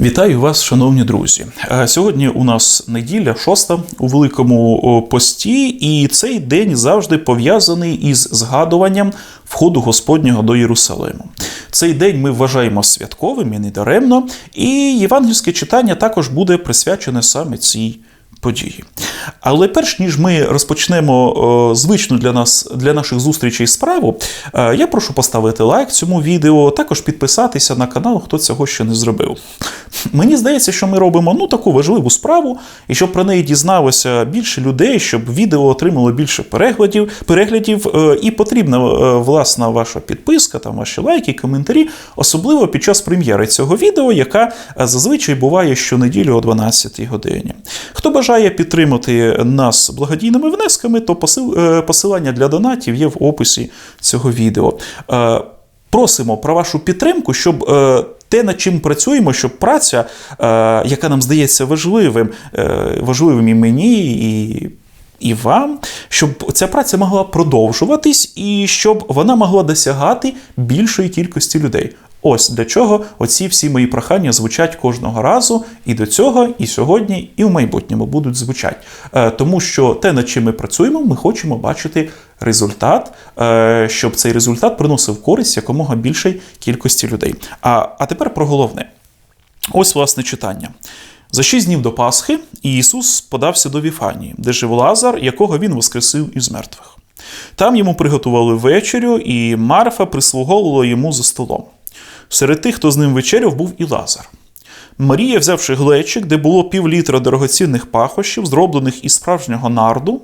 Вітаю вас, шановні друзі. Е, Сьогодні у нас неділя, шоста у великому пості, і цей день завжди пов'язаний із згадуванням входу Господнього до Єрусалиму. Цей день ми вважаємо святковим і недаремно, і євангельське читання також буде присвячене саме цій події. Але перш ніж ми розпочнемо звичну для нас для наших зустрічей справу, е, я прошу поставити лайк цьому відео, також підписатися на канал, хто цього ще не зробив. Мені здається, що ми робимо ну таку важливу справу, і щоб про неї дізналося більше людей, щоб відео отримало більше переглядів, переглядів, е, і потрібна е, власна ваша підписка, там ваші лайки, коментарі, особливо під час прем'єри цього відео, яка зазвичай буває щонеділі о 12 годині. Хто бажає підтримати нас благодійними внесками, то е, посилання для донатів є в описі цього відео. Е, Просимо про вашу підтримку, щоб е, те, над чим працюємо, щоб праця, яка нам здається важливим, важливим і мені, і, і вам, щоб ця праця могла продовжуватись і щоб вона могла досягати більшої кількості людей. Ось для чого оці всі мої прохання звучать кожного разу, і до цього, і сьогодні, і в майбутньому будуть звучати. Е, Тому що те, над чим ми працюємо, ми хочемо бачити результат, е, щоб цей результат приносив користь якомога більшій кількості людей. А, а тепер про головне. Ось власне читання. За шість днів до Пасхи Ісус подався до Віфанії, де жив Лазар, якого він воскресив із мертвих. Там йому приготували вечерю, і Марфа прислуговувала йому за столом. Серед тих, хто з ним вечеряв, був і Лазар. Марія, взявши глечик, де було півлітра дорогоцінних пахощів, зроблених із справжнього нарду,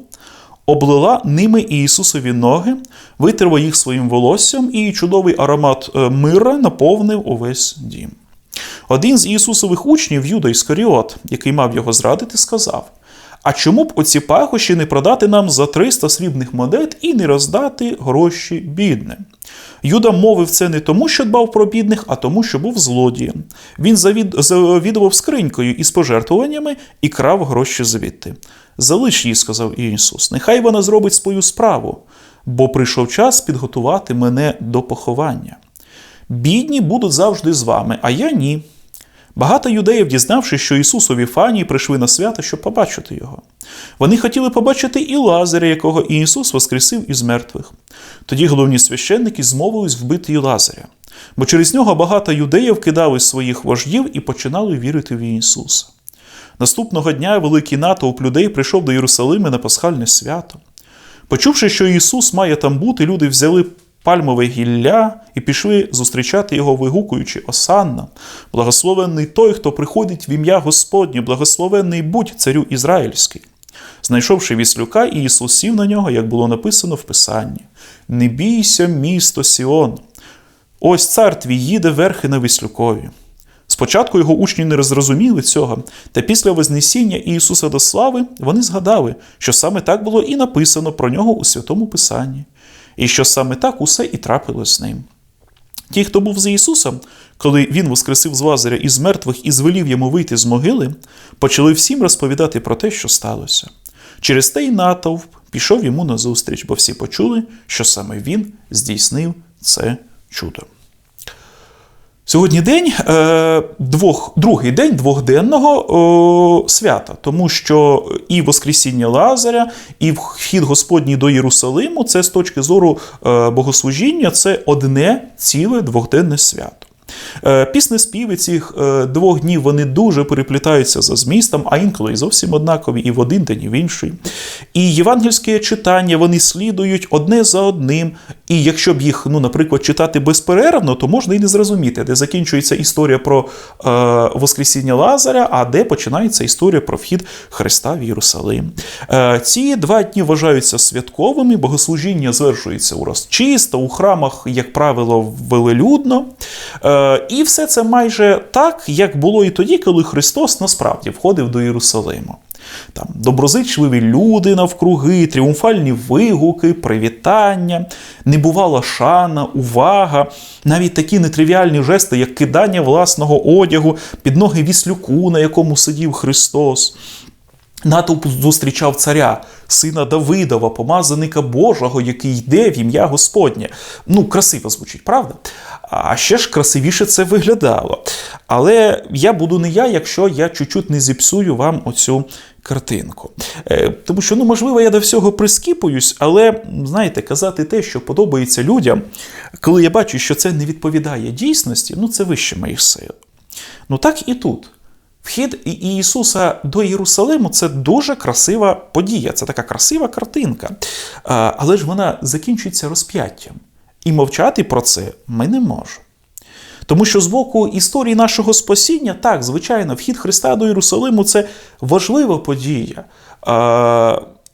облила ними Ісусові ноги, витерла їх своїм волоссям, і чудовий аромат е, мира наповнив увесь дім. Один з Ісусових учнів, Юда Іскаріот, який мав його зрадити, сказав: А чому б оці пахощі не продати нам за 300 срібних монет і не роздати гроші бідним? Юда мовив це не тому, що дбав про бідних, а тому, що був злодієм. Він завід... завідував скринькою із пожертвуваннями і крав гроші звідти. Залиш її, сказав Ісус, нехай вона зробить свою справу, бо прийшов час підготувати мене до поховання. Бідні будуть завжди з вами, а я ні. Багато юдеїв, дізнавшись, що Ісус у Віфанії прийшли на свято, щоб побачити його. Вони хотіли побачити і Лазаря, якого Ісус воскресив із мертвих. Тоді головні священники змовились вбити і Лазаря, бо через нього багато юдеїв кидали своїх вождів і починали вірити в Ісуса. Наступного дня великий натовп людей прийшов до Єрусалима на пасхальне свято. Почувши, що Ісус має там бути, люди взяли пальмове гілля і пішли зустрічати його, вигукуючи Осанна, благословенний той, хто приходить в ім'я Господнє, благословенний будь царю Ізраїльський. Знайшовши віслюка, Ісус сів на нього, як було написано в Писанні: Не бійся, місто Сіон. Ось цар твій їде верхи на віслюкові. Спочатку його учні не зрозуміли цього, та після Вознесіння Ісуса до слави вони згадали, що саме так було і написано про нього у Святому Писанні, і що саме так усе і трапилось з ним. Ті, хто був з Ісусом, коли Він воскресив з Лазаря із мертвих і звелів йому вийти з могили, почали всім розповідати про те, що сталося. Через те й натовп пішов йому назустріч, бо всі почули, що саме він здійснив це чудо. Сьогодні день е, двох, другий день двохденного свята, тому що і Воскресіння Лазаря, і вхід Господній до Єрусалиму це з точки зору е, богослужіння, це одне ціле двохденне свято. Е, Пісні співи цих е, двох днів вони дуже переплітаються за змістом, а інколи і зовсім однакові, і в один день, і в інший. І євангельське читання вони слідують одне за одним. І якщо б їх, ну, наприклад, читати безперервно, то можна і не зрозуміти, де закінчується історія про е, Воскресіння Лазаря, а де починається історія про вхід Христа в Єрусалим. Е, Ці два дні вважаються святковими, богослужіння звершується урочисто, у храмах, як правило, велелюдно. Е, І все це майже так, як було і тоді, коли Христос насправді входив до Єрусалиму. Там доброзичливі люди навкруги, тріумфальні вигуки, привітання, небувала шана, увага, навіть такі нетривіальні жести, як кидання власного одягу під ноги віслюку, на якому сидів Христос. Натовп зустрічав царя, сина Давидова, помазаника Божого, який йде в ім'я Господнє. Ну, красиво звучить, правда? А ще ж красивіше це виглядало. Але я буду не я, якщо я чуть-чуть не зіпсую вам оцю картинку. Е, тому що, ну, можливо, я до всього прискіпуюсь, але знаєте, казати те, що подобається людям, коли я бачу, що це не відповідає дійсності, ну це вище моїх сил. Ну так і тут. Вхід Ісуса до Єрусалиму це дуже красива подія, це така красива картинка. Але ж вона закінчується розп'яттям. І мовчати про це ми не можемо. Тому що з боку історії нашого спасіння, так, звичайно, вхід Христа до Єрусалиму це важлива подія.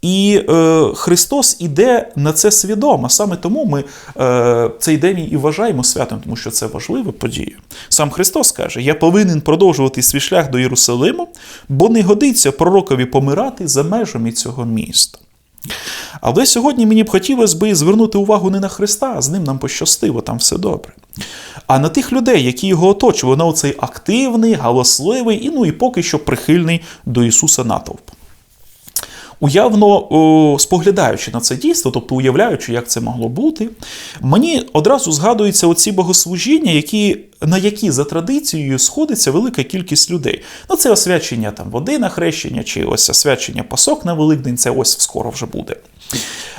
І е, Христос іде на це свідомо. Саме тому ми е, цей день і вважаємо святом, тому що це важлива подія. Сам Христос каже: Я повинен продовжувати свій шлях до Єрусалиму, бо не годиться пророкові помирати за межами цього міста. Але сьогодні мені б хотілося би звернути увагу не на Христа, а з ним нам пощастило, там все добре. А на тих людей, які його оточували, на оцей активний, галасливий і ну і поки що прихильний до Ісуса натовп. Уявно споглядаючи на це дійство, тобто уявляючи, як це могло бути, мені одразу згадуються оці богослужіння, які, на які за традицією сходиться велика кількість людей. Ну, це освячення там води на хрещення, чи ось освячення пасок на Великдень, це ось скоро вже буде.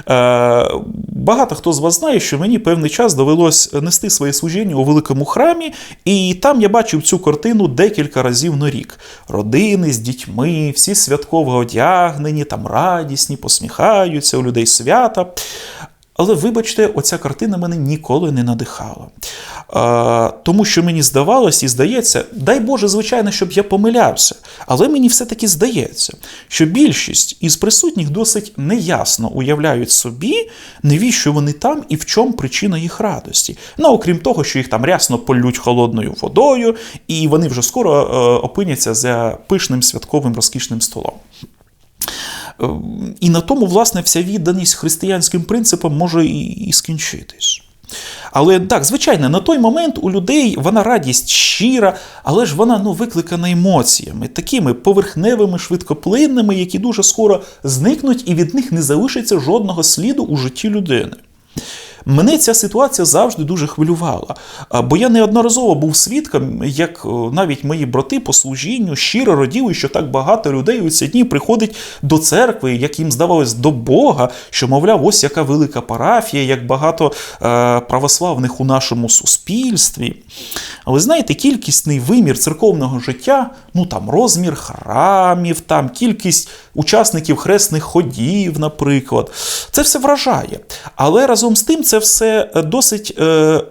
Е, багато хто з вас знає, що мені певний час довелось нести своє служіння у великому храмі, і там я бачив цю картину декілька разів на рік. Родини з дітьми, всі святково одягнені, там радісні, посміхаються, у людей свята. Але, вибачте, оця картина мене ніколи не надихала. А, Тому що мені здавалось і здається, дай Боже, звичайно, щоб я помилявся. Але мені все-таки здається, що більшість із присутніх досить неясно уявляють собі, навіщо вони там і в чому причина їх радості. Ну, окрім того, що їх там рясно полють холодною водою, і вони вже скоро е, опиняться за пишним святковим розкішним столом. І на тому, власне, вся відданість християнським принципам може і, і скінчитись. Але так, звичайно, на той момент у людей вона радість щира, але ж вона ну, викликана емоціями, такими поверхневими, швидкоплинними, які дуже скоро зникнуть, і від них не залишиться жодного сліду у житті людини. Мене ця ситуація завжди дуже хвилювала, бо я неодноразово був свідком, як навіть мої брати по служінню щиро раділи, що так багато людей у ці дні приходить до церкви, як їм здавалось, до Бога, що, мовляв, ось яка велика парафія, як багато е, православних у нашому суспільстві. Але знаєте, кількісний вимір церковного життя, ну там розмір храмів, там кількість учасників хресних ходів, наприклад, це все вражає. Але разом з тим, це все досить е, е,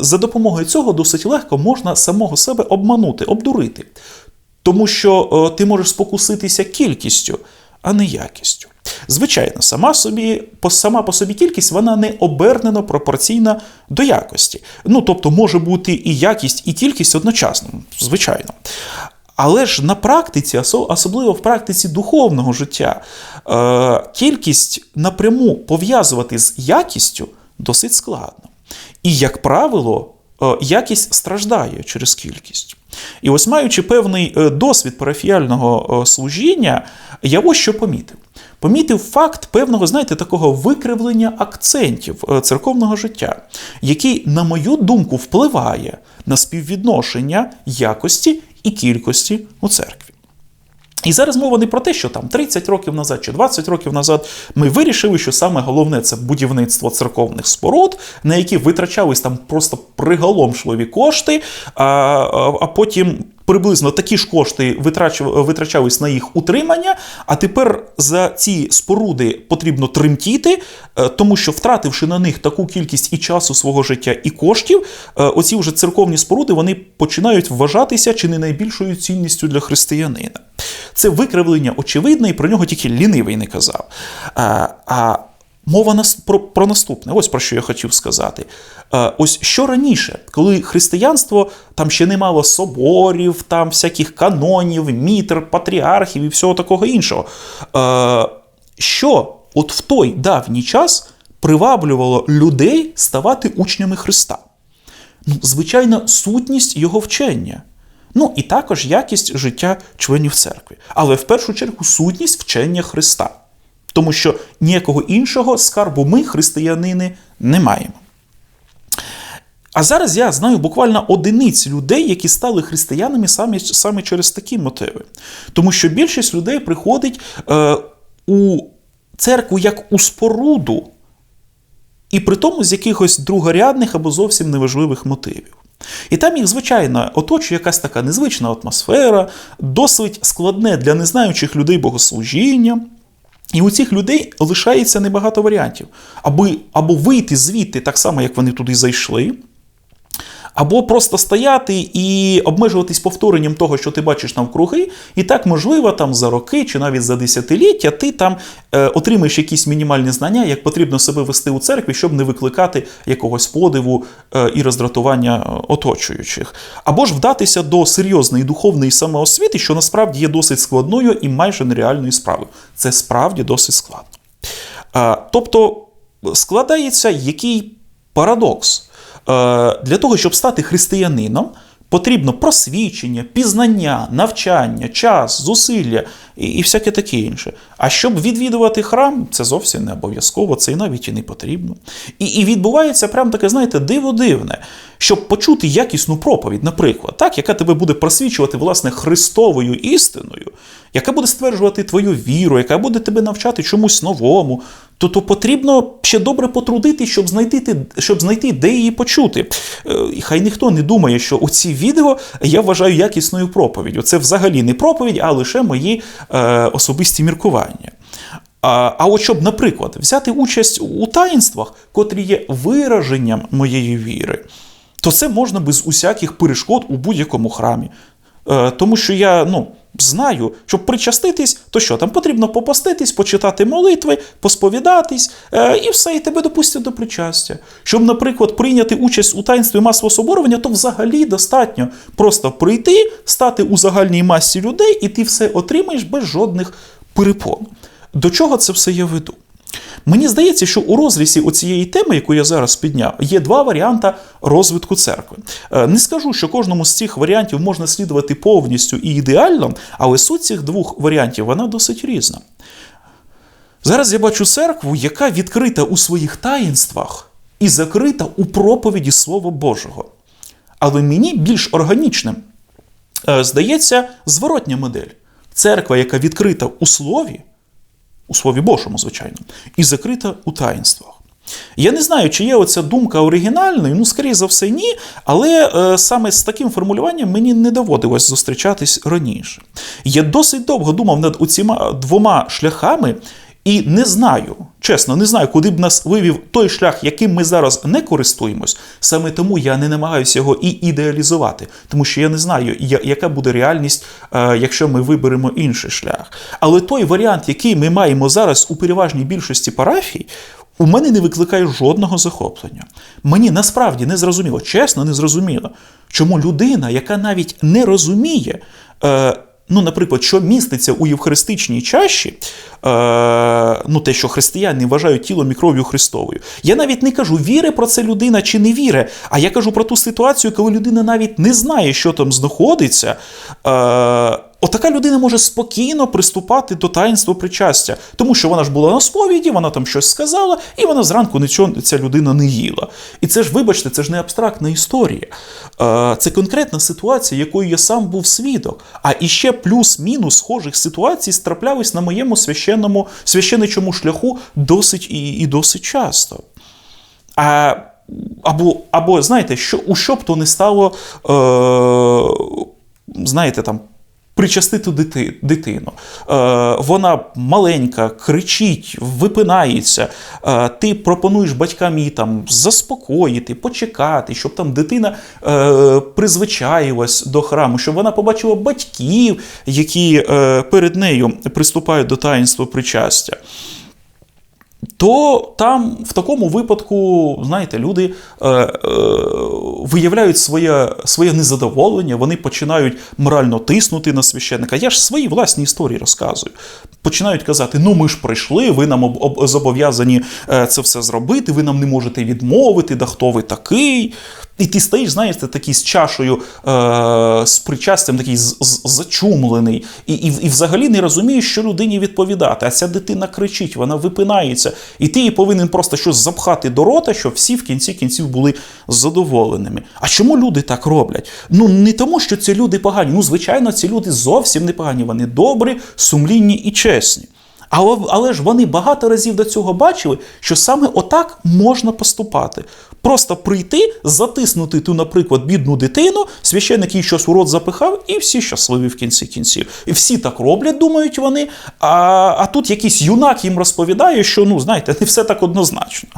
за допомогою цього досить легко можна самого себе обманути, обдурити. Тому що е, ти можеш спокуситися кількістю, а не якістю. Звичайно, сама собі, сама по собі кількість вона не обернено пропорційна до якості. Ну, тобто, може бути і якість, і кількість одночасно, звичайно. Але ж на практиці, особливо в практиці духовного життя, кількість напряму пов'язувати з якістю досить складно. І, як правило, е, якість страждає через кількість. І ось маючи певний е, досвід парафіального е, служіння, я ось що помітив. Помітив факт певного, знаєте, такого викривлення акцентів церковного життя, який, на мою думку, впливає на співвідношення якості і кількості у церкві. І зараз мова не про те, що там 30 років назад чи 20 років назад ми вирішили, що саме головне це будівництво церковних споруд, на які витрачались там просто приголомшливі кошти, а, а потім приблизно такі ж кошти витрачались на їх утримання, а тепер за ці споруди потрібно тремтіти, е, тому що втративши на них таку кількість і часу свого життя, і коштів, е, оці вже церковні споруди вони починають вважатися чи не найбільшою цінністю для християнина. Це викривлення очевидне, і про нього тільки лінивий не казав. А, а Мова про, про наступне, ось про що я хотів сказати. Е, ось що раніше, коли християнство там ще не мало соборів, там всяких канонів, мітр, патріархів і всього такого іншого. Е, що от в той давній час приваблювало людей ставати учнями Христа? Ну, Звичайно, сутність його вчення. Ну і також якість життя членів церкви. Але в першу чергу сутність вчення Христа. Тому що ніякого іншого скарбу ми, християнини, не маємо. А зараз я знаю буквально одиниць людей, які стали християнами саме, саме через такі мотиви. Тому що більшість людей приходить е, у церкву як у споруду, і при тому з якихось другорядних або зовсім неважливих мотивів. І там їх, звичайно, оточує якась така незвична атмосфера, досить складне для незнаючих людей богослужіння. І у цих людей лишається небагато варіантів, аби або вийти звідти так само, як вони туди зайшли. Або просто стояти і обмежуватись повторенням того, що ти бачиш навкруги, і так, можливо, там за роки чи навіть за десятиліття ти там е, отримаєш якісь мінімальні знання, як потрібно себе вести у церкві, щоб не викликати якогось подиву е, і роздратування е, оточуючих. Або ж вдатися до серйозної духовної самоосвіти, що насправді є досить складною і майже нереальною справою. Це справді досить складно. Е, тобто складається який парадокс. Е, для того, щоб стати християнином, потрібно просвічення, пізнання, навчання, час, зусилля і, всяке таке інше. А щоб відвідувати храм, це зовсім не обов'язково, це і навіть і не потрібно. І і відбувається прям таке, знаєте, диво дивне, щоб почути якісну проповідь, наприклад, так, яка тебе буде просвічувати власне христовою істиною, яка буде стверджувати твою віру, яка буде тебе навчати чомусь новому, то то потрібно ще добре потрудити, щоб знайти, щоб знайти, де її почути. Е, і хай ніхто не думає, що оці відео я вважаю якісною проповіддю. Це взагалі не проповідь, а лише мої е, особисті міркування. А а от щоб, наприклад, взяти участь у таїнствах, котрі є вираженням моєї віри, то це можна без усяких перешкод у будь-якому храмі. Е, Тому що я, ну знаю, щоб причаститись, то що там потрібно попаститись, почитати молитви, посповідатись, е, і все, і тебе допустять до причастя. Щоб, наприклад, прийняти участь у таїнстві масового соборування, то взагалі достатньо просто прийти, стати у загальній масі людей, і ти все отримаєш без жодних перепон. До чого це все я веду? Мені здається, що у розрізі оцієї теми, яку я зараз підняв, є два варіанти розвитку церкви. Е, не скажу, що кожному з цих варіантів можна слідувати повністю і ідеально, але суть цих двох варіантів вона досить різна. Зараз я бачу церкву, яка відкрита у своїх таїнствах і закрита у проповіді Слова Божого. Але мені більш органічним е, здається зворотня модель. Церква, яка відкрита у слові у Слові Божому, звичайно, і закрита у таїнствах. Я не знаю, чи є оця думка оригінальною, ну, скоріше за все, ні. Але е, саме з таким формулюванням мені не доводилось зустрічатись раніше. Я досить довго думав над оціма двома шляхами, і не знаю, чесно, не знаю, куди б нас вивів той шлях, яким ми зараз не користуємось. Саме тому я не намагаюся його і ідеалізувати, тому що я не знаю, яка буде реальність, е, якщо ми виберемо інший шлях. Але той варіант, який ми маємо зараз у переважній більшості парафій, у мене не викликає жодного захоплення. Мені насправді не зрозуміло, чесно, не зрозуміло, чому людина, яка навіть не розуміє. Ну, наприклад, що міститься у євхаристичній чаші, е, ну те, що християни вважають тілом і кров'ю Христовою. Я навіть не кажу, віри про це людина чи не віри, а я кажу про ту ситуацію, коли людина навіть не знає, що там знаходиться. Е, Отака людина може спокійно приступати до таїнства причастя, тому що вона ж була на сповіді, вона там щось сказала, і вона зранку нічого ця людина не їла. І це ж, вибачте, це ж не абстрактна історія. Це конкретна ситуація, якою я сам був свідок. А іще плюс-мінус схожих ситуацій страплялись на моєму священному священичому шляху досить і, і досить часто. А або, або знаєте, що у що б то не стало, е, знаєте, там причастити дити, дитину. Е, Вона маленька, кричить, випинається. Е, Ти пропонуєш батькам її там заспокоїти, почекати, щоб там дитина е, призвичаїлась до храму, щоб вона побачила батьків, які е, перед нею приступають до таїнства причастя то там в такому випадку, знаєте, люди е, е, виявляють своє своє незадоволення, вони починають морально тиснути на священника. Я ж свої власні історії розказую. Починають казати: ну ми ж прийшли, ви нам зобов'язані е, це все зробити, ви нам не можете відмовити, да хто ви такий. І ти стоїш, знаєте, такий з чашею, е, з причастям, такий з, з, зачумлений, і, і, і взагалі не розумієш, що людині відповідати. А ця дитина кричить, вона випинається, і ти їй повинен просто щось запхати до рота, щоб всі в кінці кінців були задоволеними. А чому люди так роблять? Ну не тому, що ці люди погані. Ну, звичайно, ці люди зовсім не погані. Вони добрі, сумлінні і чесні. Але, але ж вони багато разів до цього бачили, що саме отак можна поступати. Просто прийти, затиснути ту, наприклад, бідну дитину, священник їй щось у рот запихав, і всі щасливі в кінці кінців. І всі так роблять, думають вони. А а тут якийсь юнак їм розповідає, що ну, знаєте, не все так однозначно.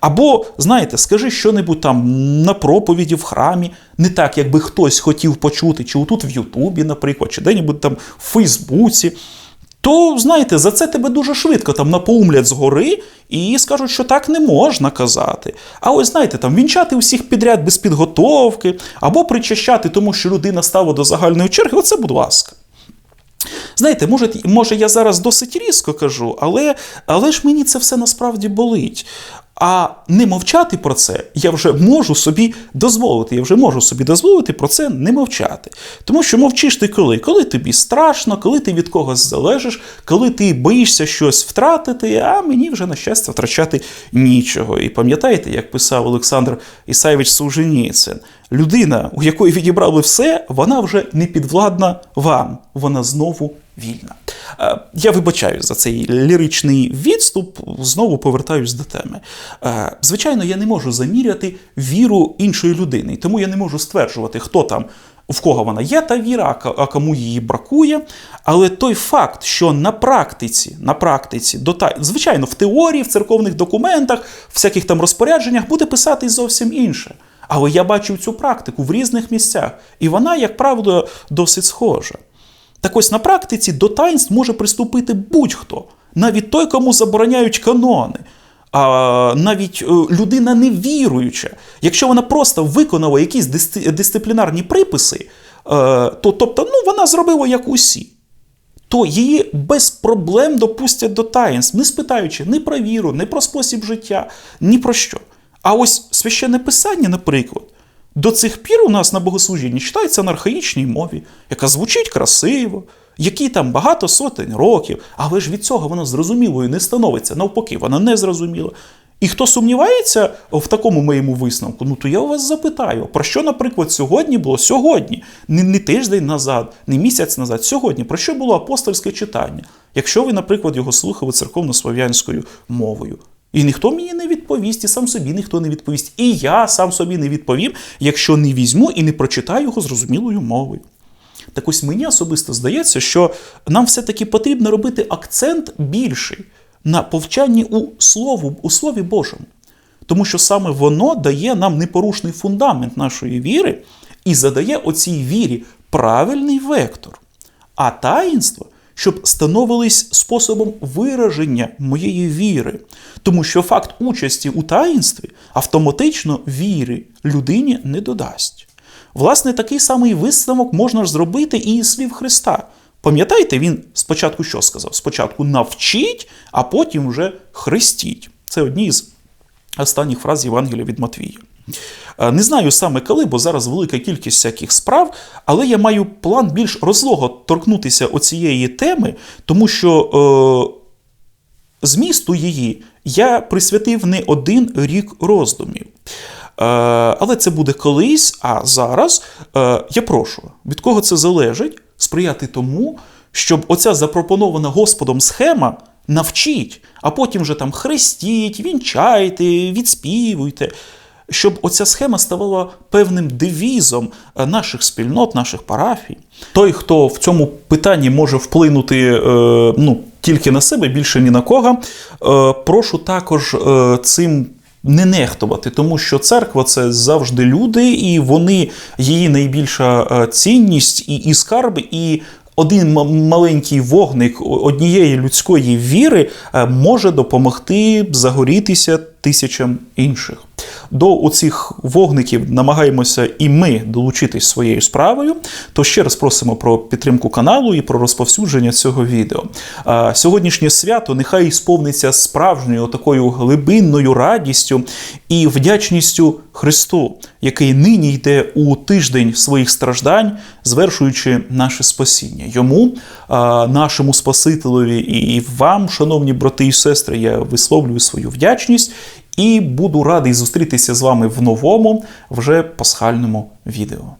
Або, знаєте, скажи що-небудь там на проповіді в храмі, не так, якби хтось хотів почути, чи отут в Ютубі, наприклад, чи де-небудь там в Фейсбуці то знаєте, за це тебе дуже швидко там напоумлять згори і скажуть, що так не можна казати. А ось знаєте, там вінчати усіх підряд без підготовки, або причащати, тому що людина стала до загальної черги, оце, будь ласка. Знаєте, може, може, я зараз досить різко кажу, але але ж мені це все насправді болить. А не мовчати про це я вже можу собі дозволити. Я вже можу собі дозволити про це не мовчати. Тому що мовчиш ти коли? Коли тобі страшно, коли ти від когось залежиш, коли ти боїшся щось втратити, а мені вже на щастя втрачати нічого. І пам'ятаєте, як писав Олександр Ісаєвич Суженіцин, людина, у якої відібрали все, вона вже не підвладна вам, вона знову вільна. Е, я вибачаю за цей ліричний відступ, знову повертаюсь до теми. Е, звичайно, я не можу заміряти віру іншої людини, тому я не можу стверджувати, хто там. В кого вона є та віра, а кому її бракує. Але той факт, що на практиці, на практиці, звичайно, в теорії, в церковних документах, всяких там розпорядженнях буде писати зовсім інше. Але я бачив цю практику в різних місцях, і вона, як правило, досить схожа. Так ось на практиці до таїнств може приступити будь-хто, навіть той, кому забороняють канони. А навіть е, людина невіруюча, якщо вона просто виконала якісь дисциплінарні приписи, е, то тобто, ну, вона зробила як усі, то її без проблем допустять до таїнств, не спитаючи ні про віру, ні про спосіб життя, ні про що. А ось священне писання, наприклад, до цих пір у нас на богослужінні читається на архаїчній мові, яка звучить красиво, якій там багато сотень років, але ж від цього вона зрозумілою не становиться. Навпаки, вона не зрозуміла. І хто сумнівається в такому моєму висновку, ну то я у вас запитаю, про що, наприклад, сьогодні було сьогодні, не, не тиждень назад, не місяць назад, сьогодні, про що було апостольське читання, якщо ви, наприклад, його слухали церковно-слов'янською мовою. І ніхто мені не відповість, і сам собі ніхто не відповість. І я сам собі не відповім, якщо не візьму і не прочитаю його зрозумілою мовою. Так ось мені особисто здається, що нам все-таки потрібно робити акцент більший на повчанні у Слову, у Слові Божому. Тому що саме воно дає нам непорушний фундамент нашої віри і задає оцій вірі правильний вектор. А таїнство – щоб становились способом вираження моєї віри, тому що факт участі у таїнстві автоматично віри людині не додасть. Власне, такий самий висновок можна ж зробити і слів Христа. Пам'ятаєте, він спочатку що сказав? Спочатку навчіть, а потім вже хрестіть. Це одні з останніх фраз Євангелія від Матвія. Е, не знаю саме коли, бо зараз велика кількість всяких справ, але я маю план більш розлого торкнутися оцієї теми, тому що е, змісту її я присвятив не один рік роздумів. Е, але це буде колись, а зараз е, я прошу, від кого це залежить, сприяти тому, щоб оця запропонована Господом схема навчіть, а потім вже там хрестіть, вінчайте, відспівуйте щоб оця схема ставала певним девізом е, наших спільнот, наших парафій. Той, хто в цьому питанні може вплинути е, ну, тільки на себе, більше ні на кого, е, прошу також цим. Не нехтувати, тому що церква це завжди люди, і вони її найбільша цінність і і скарб, і один маленький вогник однієї людської віри може допомогти загорітися тисячам інших. До оцих вогників намагаємося і ми долучитись своєю справою. То ще раз просимо про підтримку каналу і про розповсюдження цього відео. А сьогоднішнє свято нехай сповниться справжньою такою глибинною радістю і вдячністю Христу, який нині йде у тиждень своїх страждань, звершуючи наше спасіння. Йому, нашому Спасителеві, і вам, шановні брати і сестри, я висловлюю свою вдячність і буду радий зустрітися з вами в новому, вже пасхальному відео.